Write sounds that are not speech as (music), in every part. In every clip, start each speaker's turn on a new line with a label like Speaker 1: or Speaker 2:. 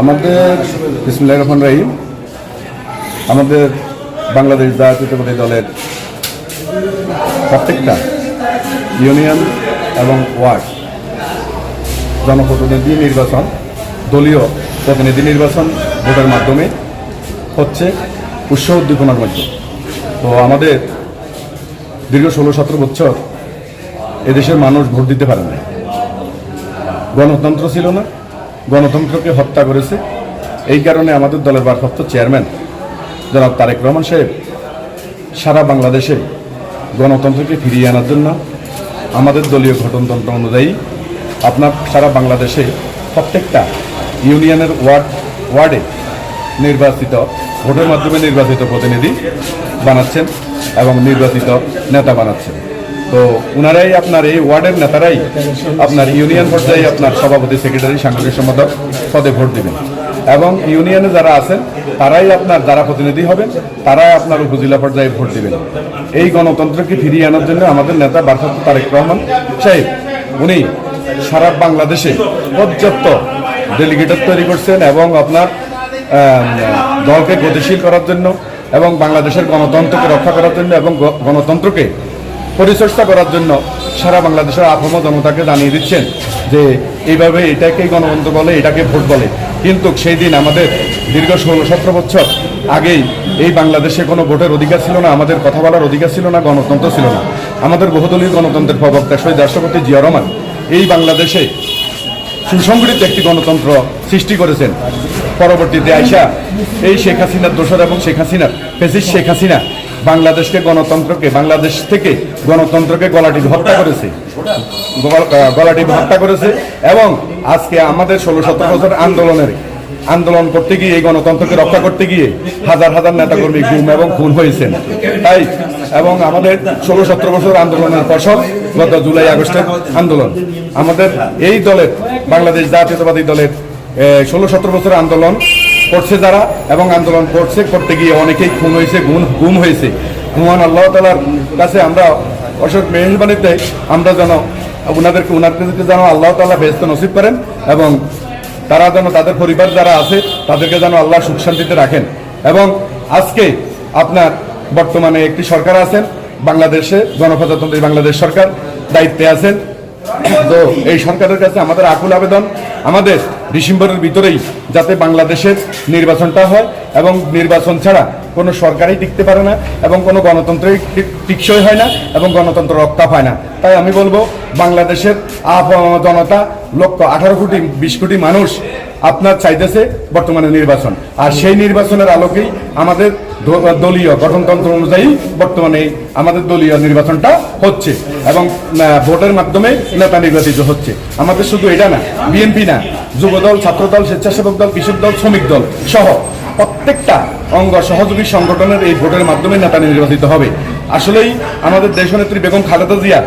Speaker 1: আমাদের ইসমিল্লাহ রহমান রাহিম। আমাদের বাংলাদেশ জাতীয়তাবাদী দলের প্রত্যেকটা ইউনিয়ন এবং ওয়ার্ড, জনপ্রতিনিধি নির্বাচন, দলীয় প্রতিনিধি নির্বাচন ভোটের মাধ্যমে হচ্ছে উৎসাহ উদ্দীপনার মধ্যে। তো আমাদের দীর্ঘ ষোলো সতেরো বছর এদেশের মানুষ ভোট দিতে পারে না গণতন্ত্র ছিল না গণতন্ত্রকে হত্যা করেছে। এই কারণে আমাদের দলের ভারপ্রাপ্ত চেয়ারম্যান জনাব তারেক রহমান সাহেব সারা বাংলাদেশে গণতন্ত্রকে ফিরিয়ে আনার জন্য আমাদের দলীয় গঠনতন্ত্র অনুযায়ী আপনার সারা বাংলাদেশে প্রত্যেকটা ইউনিয়নের ওয়ার্ড, ওয়ার্ডে নির্বাচিত, ভোটের মাধ্যমে নির্বাচিত প্রতিনিধি বানাচ্ছেন এবং নির্বাচিত নেতা বানাচ্ছেন। তো উনারাই আপনার এই ওয়ার্ডের নেতারাই আপনার ইউনিয়ন পর্যায়ে আপনার সভাপতি, সেক্রেটারি, সাংগঠনিক সম্পাদক পদে ভোট দেবেন। এবং ইউনিয়নে যারা আছেন, তারাই আপনার যারা প্রতিনিধি হবেন, তারাই আপনার উপজেলা পর্যায়ে ভোট দেবেন। এই গণতন্ত্রকে ফিরিয়ে আনার জন্য আমাদের নেতা বারফাত তারেক রহমান সাহেব, উনি সারা বাংলাদেশে পর্যাপ্ত ডেলিগেটর তৈরি করছেন এবং আপনার দলকে গতিশীল করার জন্য এবং বাংলাদেশের গণতন্ত্রকে রক্ষা করার জন্য এবং গণতন্ত্রকে পরিচর্যা করার জন্য সারা বাংলাদেশের আপাম জনতাকে জানিয়ে দিচ্ছেন যে এইভাবে এটাকেই গণতন্ত্র বলে, এটাকে ভোট বলে। কিন্তু সেই দিন আমাদের দীর্ঘ ষোলো সতেরো বছর আগেই এই বাংলাদেশে কোনো ভোটের অধিকার ছিল না, আমাদের কথা বলার অধিকার ছিল না, গণতন্ত্র ছিল না। আমাদের বহুদলীয় গণতন্ত্রের প্রবক্তা শহীদ রাষ্ট্রপতি জিয়া রহমান এই বাংলাদেশে সুসংগঠিত একটি গণতন্ত্র সৃষ্টি করেছেন। পরবর্তীতে আইসা এই শেখ হাসিনার দোসর এবং শেখ হাসিনার ফেসিস শেখ হাসিনা বাংলাদেশকে গণতন্ত্রকে, বাংলাদেশ থেকে গণতন্ত্রকে গলাটি হত্যা করেছে। গলাটি হত্যা করেছে এবং আজকে আমাদের ষোলো সতেরো বছর আন্দোলনের, আন্দোলন করতে গিয়ে, এই গণতন্ত্রকে রক্ষা করতে গিয়ে হাজার হাজার নেতাকর্মী গুম এবং খুন হয়েছেন। তাই, এবং আমাদের ষোলো সতেরো বছর আন্দোলনের ফসল গত জুলাই আগস্টের আন্দোলন। আমাদের এই দলের, বাংলাদেশ জাতীয়তাবাদী দলের ষোলো সতেরো বছর আন্দোলন করছে যারা এবং আন্দোলন করছে, করতে গিয়ে অনেকেই খুন হয়েছে গুম গুম হয়েছে। হুমান আল্লাহ তালার কাছে আমরা অশোক মেহরবানিতে আমরা যেন ওনাদেরকে ওনাদেরকে যেন আল্লাহ তালা ব্যস্ত নসিব করেন এবং তারা যেন তাদের পরিবার যারা আছে, তাদেরকে যেন আল্লাহ সুখ শান্তিতে রাখেন। এবং আজকে আপনার বর্তমানে একটি সরকার আছেন, বাংলাদেশে গণপ্রজাতন্ত্রী বাংলাদেশ সরকার দায়িত্বে আছেন। তো এই সরকারের কাছে আমাদের আকুল আবেদন। আমাদের ডিসেম্বরের ভিতরেই যাতে বাংলাদেশের নির্বাচনটা হয় এবং নির্বাচন ছাড়া কোনো সরকারই টিকতে পারে না এবং কোনো গণতন্ত্রই টিক- টিকসই হয় না এবং গণতন্ত্র রক্ষা পায় না। তাই আমি বলব, বাংলাদেশের আপ জনতা লক্ষ আঠারো কোটি, বিশ কোটি মানুষ আপনার চাইতেছে বর্তমানে নির্বাচন। আর সেই নির্বাচনের আলোকেই আমাদের দলীয় গঠনতন্ত্র অনুযায়ী বর্তমানে আমাদের দলীয় নির্বাচনটা হচ্ছে এবং ভোটের মাধ্যমে নেতা নির্বাচিত হচ্ছে। আমাদের শুধু এটা না, বিএনপি না, যুবদল, ছাত্রদল, স্বেচ্ছাসেবক দল, কৃষক দল, শ্রমিক দল সহ প্রত্যেকটা অঙ্গ সহযোগী সংগঠনের এই ভোটের মাধ্যমে নেতা নির্বাচিত হবে। আসলেই আমাদের দেশনেত্রী বেগম খালেদা জিয়া,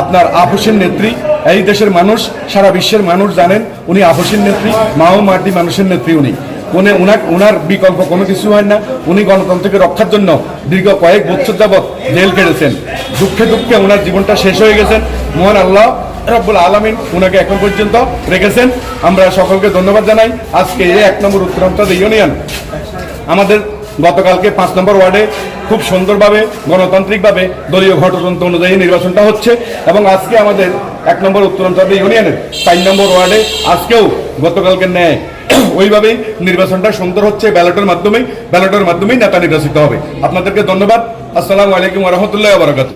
Speaker 1: আপনার আপোষের নেত্রী, এই দেশের মানুষ, সারা বিশ্বের মানুষ জানেন, উনি আপোষের নেত্রী, মাও মাটি মানুষের নেত্রী উনি। উনি উনার উনার বিকল্প কোনো কিছু হয় না। উনি গণতন্ত্রকে রক্ষার জন্য দীর্ঘ কয়েক বছর যাবৎ জেল কেটেছেন দুঃখে দুঃখে ওনার জীবনটা শেষ হয়ে গেছেন। মোহন আল্লাহ রব্বুল আলমিন উনাকে এখন পর্যন্ত রেখেছেন। আমরা সকলকে ধন্যবাদ জানাই। আজকে এই এক নম্বর উত্তরাঞ্চল ইউনিয়ন। আমাদের গতকালকে পাঁচ নম্বর ওয়ার্ডে খুব সুন্দরভাবে, গণতান্ত্রিকভাবে দলীয় গঠনতন্ত্র অনুযায়ী নির্বাচনটা হচ্ছে এবং আজকে আমাদের এক নম্বর উত্তরাঞ্চল ইউনিয়নের চার নম্বর ওয়ার্ডে আজকেও গতকালকে ন্যায় (coughs) ওইভাবেই নির্বাচনটা সুন্দর হচ্ছে ব্যালটের মাধ্যমে ব্যালটের মাধ্যমেই নেতা নির্বাচিত হবে। আপনাদেরকে ধন্যবাদ। আসসালামু আলাইকুম রহমতুল্লাহ বারকাত